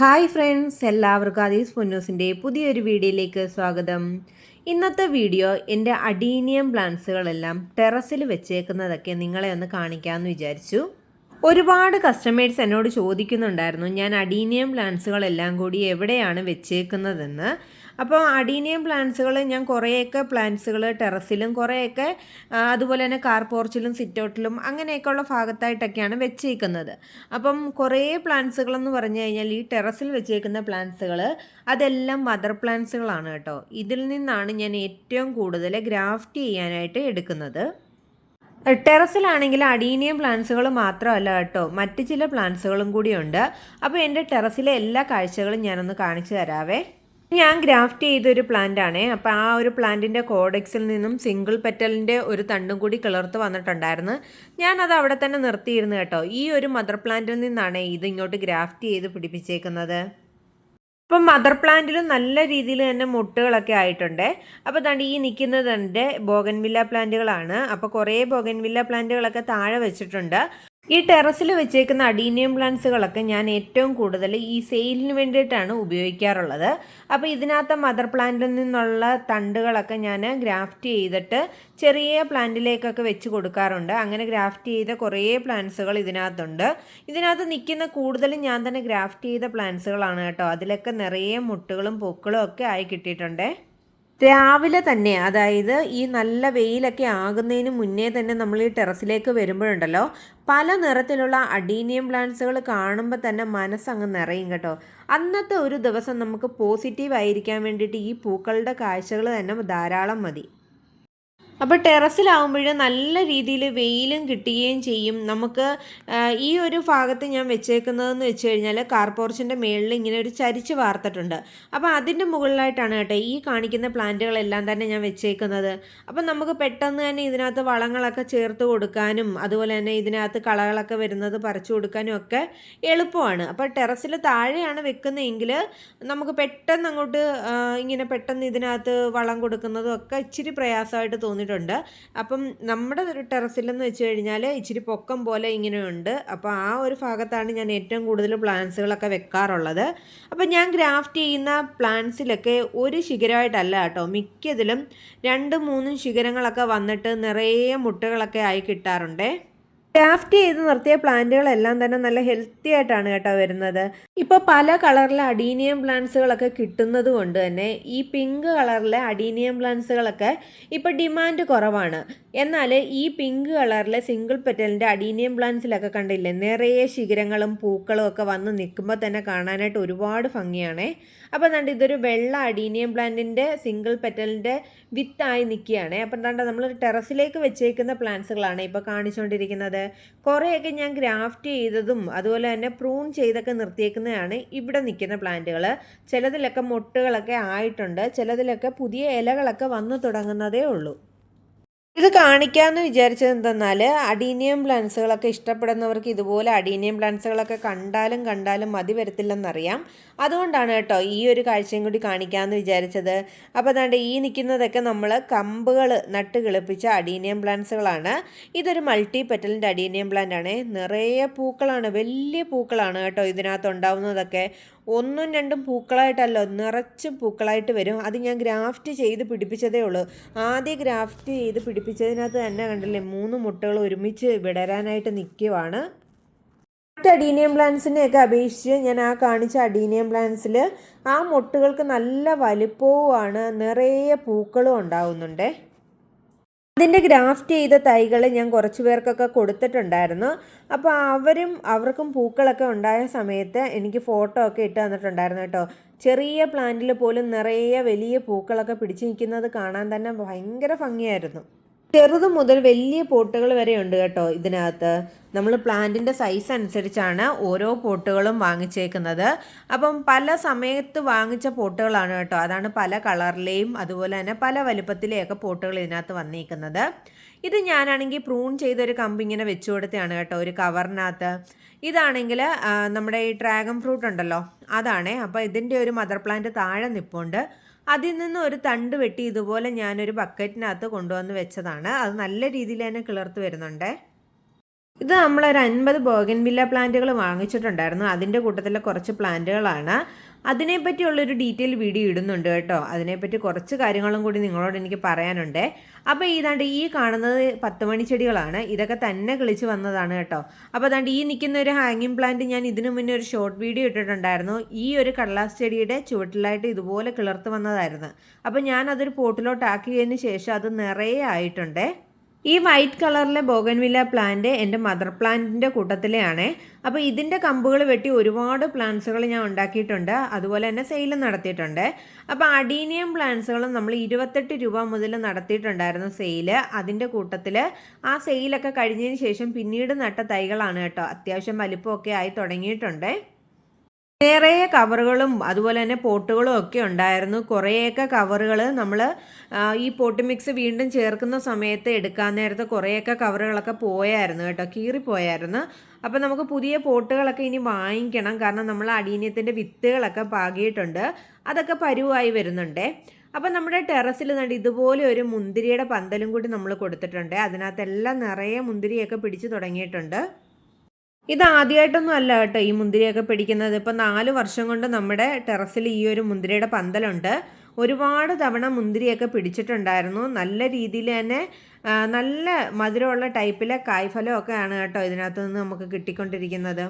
Hi friends എല്ലാവർക്കും അതീസ് പൊന്നൂസിന്റെ പുതിയൊരു വീഡിയോയിലേക്ക് സ്വാഗതം. ഇന്നത്തെ വീഡിയോ എന്റെ അഡീനിയം പ്ലാന്റ്സുകളെല്ലാം ടെറസിൽ വെച്ചേക്കുന്നതൊക്കെ നിങ്ങളെ ഒന്ന് കാണിക്കാമെന്ന് വിചാരിച്ചു. ഒരുപാട് കസ്റ്റമേഴ്സ് എന്നോട് ചോദിക്കുന്നുണ്ടായിരുന്നു ഞാൻ അഡീനിയം പ്ലാന്റ്സുകളെല്ലാം കൂടി എവിടെയാണ് വെച്ചേക്കുന്നതെന്ന്? അപ്പോൾ അഡീനിയം പ്ലാന്റ്സുകൾ ഞാൻ കുറേയൊക്കെ പ്ലാന്റ്സുകൾ ടെറസിലും കുറേയൊക്കെ അതുപോലെ തന്നെ കാർ പോർച്ചിലും സിറ്റൗട്ടിലും അങ്ങനെയൊക്കെയുള്ള ഭാഗത്തായിട്ടൊക്കെയാണ് വെച്ചേക്കുന്നത്. അപ്പം കുറേ പ്ലാന്റ്സുകളെന്ന് പറഞ്ഞു കഴിഞ്ഞാൽ ഈ ടെറസിൽ വെച്ചേക്കുന്ന പ്ലാന്റ്സുകൾ അതെല്ലാം മദർ പ്ലാന്റ്സുകളാണ് കേട്ടോ. ഇതിൽ നിന്നാണ് ഞാൻ ഏറ്റവും കൂടുതൽ ഗ്രാഫ്റ്റ് ചെയ്യാനായിട്ട് എടുക്കുന്നത്. ടെറസിലാണെങ്കിൽ അഡീനിയം പ്ലാന്റ്സുകൾ മാത്രമല്ല കേട്ടോ. മറ്റ് ചില പ്ലാന്റ്സുകളും കൂടിയുണ്ട്. അപ്പോൾ എന്റെ ടെറസിലെ എല്ലാ കാഴ്ചകളും ഞാനൊന്ന് കാണിച്ചു തരാവേ. ഞാൻ ഗ്രാഫ്റ്റ് ചെയ്തൊരു പ്ലാന്റ് ആണ് അപ്പോൾ ആ ഒരു പ്ലാന്റിന്റെ കോഡെക്സിൽ നിന്നും സിംഗിൾ പെറ്റലിന്റെ ഒരു തണ്ടും കൂടി കിളർത്ത് വന്നിട്ടുണ്ടായിരുന്നു. അത് അവിടെ തന്നെ നിർത്തിയിരുന്നു കേട്ടോ. ഈ ഒരു മദർ പ്ലാന്റിൽ നിന്നാണ് ഇത് ഇങ്ങോട്ട് ഗ്രാഫ്റ്റ് ചെയ്ത് പിടിപ്പിച്ചേക്കുന്നത്. അപ്പം മദർ പ്ലാന്റിലും നല്ല രീതിയിൽ തന്നെ മുട്ടുകളൊക്കെ ആയിട്ടുണ്ട്. അപ്പോൾ തണ്ട് ഈ നിൽക്കുന്നത് എന്റെ ബോഗൻവില്ല പ്ലാന്റുകളാണ്. അപ്പോൾ കുറേ ബോഗൻവില്ല പ്ലാന്റുകളൊക്കെ താഴെ വെച്ചിട്ടുണ്ട്. ഈ ടെറസിൽ വെച്ചേക്കുന്ന അഡീനിയം പ്ലാന്റ്സുകളൊക്കെ ഞാൻ ഏറ്റവും കൂടുതൽ ഈ സെയിലിന് വേണ്ടിയിട്ടാണ് ഉപയോഗിക്കാറുള്ളത്. അപ്പോൾ ഇതിനകത്ത് മദർ പ്ലാന്റിൽ നിന്നുള്ള തണ്ടുകളൊക്കെ ഞാൻ ഗ്രാഫ്റ്റ് ചെയ്തിട്ട് ചെറിയ പ്ലാന്റിലേക്കൊക്കെ വെച്ച് കൊടുക്കാറുണ്ട്. അങ്ങനെ ഗ്രാഫ്റ്റ് ചെയ്ത കുറേ പ്ലാന്റ്സുകൾ ഇതിനകത്തുണ്ട്. ഇതിനകത്ത് നിൽക്കുന്ന കൂടുതലും ഞാൻ തന്നെ ഗ്രാഫ്റ്റ് ചെയ്ത പ്ലാന്റ്സുകളാണ് കേട്ടോ. അതിലൊക്കെ നിറയെ മുട്ടുകളും പൂക്കളും ഒക്കെ ആയി കിട്ടിയിട്ടുണ്ട്. രാവിലെ തന്നെ അതായത് ഈ നല്ല വെയിലൊക്കെ ആകുന്നതിന് മുന്നേ തന്നെ നമ്മൾ ഈ ടെറസിലേക്ക് വരുമ്പോഴുണ്ടല്ലോ പല നിറത്തിലുള്ള അഡീനിയം പ്ലാന്റ്സുകൾ കാണുമ്പോൾ തന്നെ മനസ്സങ്ങ് നിറയും കേട്ടോ. അന്നത്തെ ഒരു ദിവസം നമുക്ക് പോസിറ്റീവ് ആയിരിക്കാൻ വേണ്ടിയിട്ട് ഈ പൂക്കളുടെ കാഴ്ചകൾ തന്നെ ധാരാളം മതി. അപ്പോൾ ടെറസിലാവുമ്പോൾ നല്ല രീതിയിൽ വെയിലും കിട്ടുകയും ചെയ്യും. നമുക്ക് ഈ ഒരു ഭാഗത്ത് ഞാൻ വെച്ചേക്കുന്നതെന്ന് വെച്ച് കഴിഞ്ഞാൽ കാർപോർച്ചിന്റെ മുകളിൽ ഇങ്ങനെ ഒരു ചരിച്ച് വാർത്തിട്ടുണ്ട്. അപ്പോൾ അതിന്റെ മുകളിലായിട്ടാണ് കേട്ടോ ഈ കാണിക്കുന്ന പ്ലാന്റുകളെല്ലാം തന്നെ ഞാൻ വെച്ചേക്കുന്നത്. അപ്പോൾ നമുക്ക് പെട്ടെന്ന് തന്നെ ഇതിനകത്ത് വളങ്ങളൊക്കെ ചേർത്ത് കൊടുക്കാനും അതുപോലെ തന്നെ ഇതിനകത്ത് കളകളൊക്കെ വരുന്നത് പറിച്ചു കൊടുക്കാനും ഒക്കെ എളുപ്പമാണ്. അപ്പോൾ ടെറസിൽ താഴെയാണ് വെക്കുന്നതെങ്കിൽ നമുക്ക് പെട്ടെന്ന് അങ്ങോട്ട് ഇങ്ങനെ പെട്ടെന്ന് ഇതിനകത്ത് വളം കൊടുക്കുന്നതും ഒക്കെ ഇച്ചിരി പ്രയാസമായിട്ട് തോന്നിയിട്ടുണ്ട്. ചെയ്തിട്ടുണ്ട്. അപ്പം നമ്മുടെ ഒരു ടെറസിലെന്ന് വെച്ച് കഴിഞ്ഞാൽ ഇച്ചിരി പൊക്കം പോലെ ഇങ്ങനെയുണ്ട്. അപ്പോൾ ആ ഒരു ഭാഗത്താണ് ഞാൻ ഏറ്റവും കൂടുതൽ പ്ലാന്റ്സുകളൊക്കെ വെക്കാറുള്ളത്. അപ്പം ഞാൻ ഗ്രാഫ്റ്റ് ചെയ്യുന്ന പ്ലാന്റ്സിലൊക്കെ ഒരു ശിഖരമായിട്ടല്ല കേട്ടോ. മിക്കതിലും രണ്ട് മൂന്നും ശിഖരങ്ങളൊക്കെ വന്നിട്ട് നിറയെ മുട്ടകളൊക്കെ ആയി കിട്ടാറുണ്ടേ. ക്രാഫ്റ്റ് ചെയ്ത് നിർത്തിയ പ്ലാന്റുകളെല്ലാം തന്നെ നല്ല ഹെൽത്തി ആയിട്ടാണ് കേട്ടോ വരുന്നത്. ഇപ്പോൾ പല കളറിലെ അഡീനിയം പ്ലാന്റ്സുകളൊക്കെ കിട്ടുന്നത് കൊണ്ട് തന്നെ ഈ പിങ്ക് കളറിലെ അഡീനിയം പ്ലാന്റ്സുകളൊക്കെ ഇപ്പോൾ ഡിമാൻഡ് കുറവാണ്. എന്നാൽ ഈ പിങ്ക് കളറിലെ സിംഗിൾ പെറ്റലിന്റെ അഡീനിയം പ്ലാന്റ്സിലൊക്കെ കണ്ടില്ലേ നിറയെ ശിഖരങ്ങളും പൂക്കളും ഒക്കെ വന്ന് നിൽക്കുമ്പോൾ തന്നെ കാണാനായിട്ട് ഒരുപാട് ഭംഗിയാണേ. അപ്പോൾ എന്താണ്ട് ഇതൊരു വെള്ള അഡീനിയം പ്ലാന്റിന്റെ സിംഗിൾ പെറ്റലിന്റെ വിത്തായി നിൽക്കുകയാണ്. അപ്പോൾ എന്താണ്ട് നമ്മൾ ടെറസിലേക്ക് വെച്ചേക്കുന്ന പ്ലാന്റ്സുകളാണ് ഇപ്പോൾ കാണിച്ചുകൊണ്ടിരിക്കുന്നത് കുറേയൊക്കെ ഞാൻ ഗ്രാഫ്റ്റ് ചെയ്തതും അതുപോലെ തന്നെ പ്രൂൺ ചെയ്തൊക്കെ നിർത്തിയേക്കുന്നതാണ് ഇവിടെ നിൽക്കുന്ന പ്ലാന്റുകൾ. ചിലതിലൊക്കെ മൊട്ടുകളൊക്കെ ആയിട്ടുണ്ട്. ചിലതിലൊക്കെ പുതിയ ഇലകളൊക്കെ വന്നു തുടങ്ങുന്നതേ ഉള്ളൂ. ഇത് കാണിക്കാമെന്ന് വിചാരിച്ചത് എന്തെന്നാൽ അഡീനിയം പ്ലാന്റ്സുകളൊക്കെ ഇഷ്ടപ്പെടുന്നവർക്ക് ഇതുപോലെ അഡീനിയം പ്ലാന്റ്സുകളൊക്കെ കണ്ടാലും കണ്ടാലും മതി വരത്തില്ലെന്നറിയാം. അതുകൊണ്ടാണ് കേട്ടോ ഈ ഒരു കാഴ്ചയും കൂടി കാണിക്കാമെന്ന് വിചാരിച്ചത്. അപ്പോൾ അതാണ്ട് ഈ നിൽക്കുന്നതൊക്കെ നമ്മൾ കമ്പുകൾ നട്ട് കിളിപ്പിച്ച അഡീനിയം പ്ലാന്റ്സുകളാണ് ഇതൊരു മൾട്ടി പെറ്റലിന്റെ അഡീനിയം പ്ലാന്റ് ആണ് നിറയെ പൂക്കളാണ് വലിയ പൂക്കളാണ് കേട്ടോ ഇതിനകത്ത് ഉണ്ടാവുന്നതൊക്കെ. ഒന്നും രണ്ടും പൂക്കളായിട്ടല്ല നിറച്ചും പൂക്കളായിട്ട് വരും. അത് ഞാൻ ഗ്രാഫ്റ്റ് ചെയ്ത് പിടിപ്പിച്ചതേ ഉള്ളൂ. ആദ്യം ഗ്രാഫ്റ്റ് ചെയ്ത് പിടിപ്പിച്ചതിനകത്ത് തന്നെ കണ്ടില്ലേ മൂന്ന് മുട്ടകൾ ഒരുമിച്ച് വിടരാനായിട്ട് നിൽക്കുവാണ് മറ്റ് അഡീനിയം പ്ലാന്റ്സിനെയൊക്കെ അപേക്ഷിച്ച് ഞാൻ ആ കാണിച്ച അഡീനിയം പ്ലാന്റ്സിൽ ആ മുട്ടുകൾക്ക് നല്ല വലിപ്പവുമാണ് നിറയെ പൂക്കളും ഉണ്ടാവുന്നുണ്ടേ. അതിന്റെ ഗ്രാഫ്റ്റ് ചെയ്ത തൈകൾ ഞാൻ കുറച്ച് പേർക്കൊക്കെ കൊടുത്തിട്ടുണ്ടായിരുന്നു. അപ്പോൾ അവരും അവർക്കും പൂക്കളൊക്കെ ഉണ്ടായ സമയത്ത് എനിക്ക് ഫോട്ടോ ഒക്കെ ഇട്ട് തന്നിട്ടുണ്ടായിരുന്നു കേട്ടോ. ചെറിയ പ്ലാന്റിൽ പോലും നിറയെ വലിയ പൂക്കളൊക്കെ പിടിച്ചു നിൽക്കുന്നത് കാണാൻ തന്നെ ഭയങ്കര ഭംഗിയായിരുന്നു. ചെറുത് മുതൽ വലിയ പോട്ടുകൾ വരെ ഉണ്ട് കേട്ടോ ഇതിനകത്ത്. നമ്മൾ പ്ലാന്റിന്റെ സൈസ് അനുസരിച്ചാണ് ഓരോ പോട്ടുകളും വാങ്ങിച്ചേക്കുന്നത്. അപ്പം പല സമയത്ത് വാങ്ങിച്ച പോട്ടുകളാണ് കേട്ടോ. അതാണ് പല കളറിലെയും അതുപോലെ തന്നെ പല വലുപ്പത്തിലെയൊക്കെ പോട്ടുകൾ ഇതിനകത്ത് വന്നിരിക്കുന്നത് ഇത് ഞാനാണെങ്കിൽ പ്രൂൺ ചെയ്തൊരു കമ്പിങ്ങനെ വെച്ചു കൊടുത്തതാണ് കേട്ടോ ഒരു കവറിനകത്ത് ഇതാണെങ്കിൽ നമ്മുടെ ഈ ഡ്രാഗൺ ഫ്രൂട്ട് ഉണ്ടല്ലോ അതാണേ. അപ്പോൾ ഇതിന്റെ ഒരു മദർ പ്ലാന്റ് താഴെ നിൽപ്പുണ്ട് അതിൽ നിന്ന് ഒരു തണ്ട് വെട്ടി ഇതുപോലെ ഞാനൊരു ബക്കറ്റിനകത്ത് കൊണ്ടുവന്ന് വെച്ചതാണ്. അത് നല്ല രീതിയിൽ തന്നെ കിളർത്ത് വരുന്നുണ്ട്. ഇത് നമ്മളൊരു അൻപത് ബോഗൻവില്ല പ്ലാന്റുകൾ വാങ്ങിച്ചിട്ടുണ്ടായിരുന്നു. അതിന്റെ കൂട്ടത്തിലെ കുറച്ച് പ്ലാന്റുകളാണ്. അതിനെപ്പറ്റിയുള്ളൊരു ഡീറ്റെയിൽ വീഡിയോ ഇടുന്നുണ്ട് കേട്ടോ. അതിനെപ്പറ്റി കുറച്ച് കാര്യങ്ങളും കൂടി നിങ്ങളോട് എനിക്ക് പറയാനുണ്ട്. അപ്പോൾ ഇതാണ്ട് ഈ കാണുന്നത് പത്ത് മണി ചെടികളാണ്. ഇതൊക്കെ തന്നെ കിളിച്ച് വന്നതാണ് കേട്ടോ. അപ്പോൾ അതാണ്ട് ഈ നിൽക്കുന്ന ഒരു ഹാങ്ങിങ് പ്ലാന്റ് ഞാൻ ഇതിനു മുന്നേ ഒരു ഷോർട്ട് വീഡിയോ ഇട്ടിട്ടുണ്ടായിരുന്നു. ഈ ഒരു കടലാസ് ചെടിയുടെ ചുവട്ടിലായിട്ട് ഇതുപോലെ കിളർത്ത് വന്നതായിരുന്നു. അപ്പോൾ ഞാൻ പോട്ടിലോട്ട് ആക്കിയതിന് ശേഷം അത് നിറയെ ആയിട്ടുണ്ടേ. ഈ വൈറ്റ് കളറിലെ ബോഗൻവില്ല പ്ലാന്റ് എന്റെ മദർ പ്ലാന്റിന്റെ കൂട്ടത്തിലെയാണ്. അപ്പോൾ ഇതിന്റെ കമ്പുകൾ വെട്ടി ഒരുപാട് പ്ലാന്റ്സുകൾ ഞാൻ ഉണ്ടാക്കിയിട്ടുണ്ട്. അതുപോലെ തന്നെ സെയിൽ നടത്തിയിട്ടുണ്ട്. അപ്പോൾ അഡീനിയം പ്ലാന്റ്സുകളും നമ്മൾ ഇരുപത്തെട്ട് രൂപ മുതൽ നടത്തിയിട്ടുണ്ടായിരുന്നു സെയിൽ അതിന്റെ കൂട്ടത്തിൽ ആ സെയിലൊക്കെ കഴിഞ്ഞതിന് ശേഷം പിന്നീട് നട്ട തൈകളാണ് കേട്ടോ. അത്യാവശ്യം വലിപ്പമൊക്കെ ആയി തുടങ്ങിയിട്ടുണ്ട്. നിറയെ കവറുകളും അതുപോലെ തന്നെ പോട്ടുകളും ഒക്കെ ഉണ്ടായിരുന്നു. കുറേയൊക്കെ കവറുകൾ നമ്മൾ ഈ പോട്ട് മിക്സ് വീണ്ടും ചേർക്കുന്ന സമയത്ത് എടുക്കാൻ നേരത്തെ കുറേയൊക്കെ കവറുകളൊക്കെ പോയായിരുന്നു കേട്ടോ കീറിപ്പോയായിരുന്നു. അപ്പോൾ നമുക്ക് പുതിയ പോട്ടുകളൊക്കെ ഇനി വാങ്ങിക്കണം. കാരണം നമ്മൾ അടീനത്തിന്റെ വിത്തുകളൊക്കെ പാകിയിട്ടുണ്ട്. അതൊക്കെ പരുവായി വരുന്നുണ്ട്. അപ്പം നമ്മുടെ ടെറസിൽ നിന്നുണ്ട് ഇതുപോലെ ഒരു മുന്തിരിയുടെ പന്തലും കൂടി നമ്മൾ കൊടുത്തിട്ടുണ്ട്. അതിനകത്തെല്ലാം നിറയെ മുന്തിരിയൊക്കെ പിടിച്ചു തുടങ്ങിയിട്ടുണ്ട്. ഇത് ആദ്യമായിട്ടൊന്നും അല്ല കേട്ടോ ഈ മുന്തിരിയൊക്കെ പിടിക്കുന്നത്. ഇപ്പം നാല് വർഷം കൊണ്ട് നമ്മുടെ ടെറസിൽ ഈ ഒരു മുന്തിരിയുടെ പന്തലുണ്ട്. ഒരുപാട് തവണ മുന്തിരിയൊക്കെ പിടിച്ചിട്ടുണ്ടായിരുന്നു. നല്ല രീതിയിൽ തന്നെ നല്ല മധുരമുള്ള ടൈപ്പിലെ കായ്ഫലമൊക്കെയാണ് കേട്ടോ ഇതിനകത്ത് നിന്ന് നമുക്ക് കിട്ടിക്കൊണ്ടിരിക്കുന്നത്.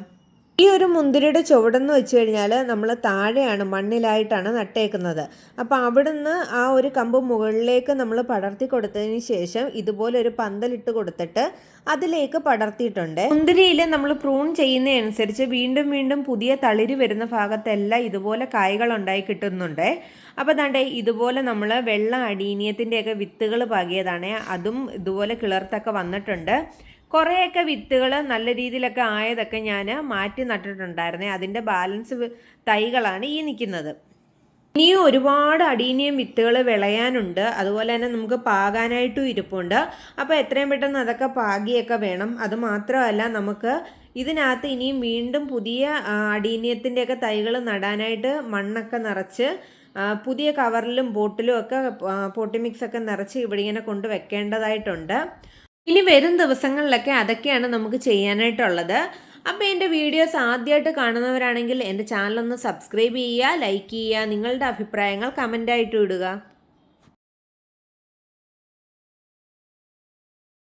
ഈ ഒരു മുന്തിരിയുടെ ചുവടെന്ന് വെച്ച് കഴിഞ്ഞാൽ നമ്മൾ താഴെയാണ് മണ്ണിലായിട്ടാണ് നട്ടേക്കുന്നത്. അപ്പോൾ അവിടുന്ന് ആ ഒരു കമ്പ് മുകളിലേക്ക് നമ്മൾ പടർത്തി കൊടുത്തതിന് ശേഷം ഇതുപോലെ ഒരു പന്തലിട്ട് കൊടുത്തിട്ട് അതിലേക്ക് പടർത്തിയിട്ടുണ്ട്. മുന്തിരിയിൽ നമ്മൾ പ്രൂൺ ചെയ്യുന്നതനുസരിച്ച് വീണ്ടും വീണ്ടും പുതിയ തളിര് വരുന്ന ഭാഗത്തെല്ലാം ഇതുപോലെ കായ്കൾ ഉണ്ടായി കിട്ടുന്നുണ്ട്. അപ്പോൾ ദാണ്ടേ ഇതുപോലെ നമ്മൾ വെള്ള അടീനിയത്തിന്റെയൊക്കെ വിത്തുകൾ പാകിയതാണ്. അതും ഇതുപോലെ കിളർത്തൊക്കെ വന്നിട്ടുണ്ട്. കുറേയൊക്കെ വിത്തുകൾ നല്ല രീതിയിലൊക്കെ ആയതൊക്കെ ഞാൻ മാറ്റി നട്ടിട്ടുണ്ടായിരുന്നേ. അതിന്റെ ബാലൻസ് തൈകളാണ് ഈ നിൽക്കുന്നത് ഇനിയും ഒരുപാട് അടീനിയം വിത്തുകൾ വിളയാനുണ്ട്. അതുപോലെ തന്നെ നമുക്ക് പാകാനായിട്ടും ഇരിപ്പുണ്ട്. അപ്പോൾ എത്രയും പെട്ടെന്ന് അതൊക്കെ പാകിയൊക്കെ വേണം. അത് മാത്രമല്ല നമുക്ക് ഇതിനകത്ത് ഇനിയും വീണ്ടും പുതിയ അടീനിയത്തിന്റെയൊക്കെ തൈകൾ നടാനായിട്ട് മണ്ണൊക്കെ നിറച്ച് പുതിയ കവറിലും ബോട്ടിലും ഒക്കെ പോട്ടി മിക്സ് ഒക്കെ നിറച്ച് ഇവിടെ ഇങ്ങനെ കൊണ്ട് വെക്കേണ്ടതായിട്ടുണ്ട്. ഇനി വരും ദിവസങ്ങളിലൊക്കെ അതൊക്കെയാണ് നമുക്ക് ചെയ്യാനായിട്ടുള്ളത്. അപ്പോൾ എന്റെ വീഡിയോസ് ആദ്യമായിട്ട് കാണുന്നവരാണെങ്കിൽ എന്റെ ചാനലൊന്ന് സബ്സ്ക്രൈബ് ചെയ്യുക ലൈക്ക് ചെയ്യുക നിങ്ങളുടെ അഭിപ്രായങ്ങൾ കമന്റായിട്ട് ഇടുക.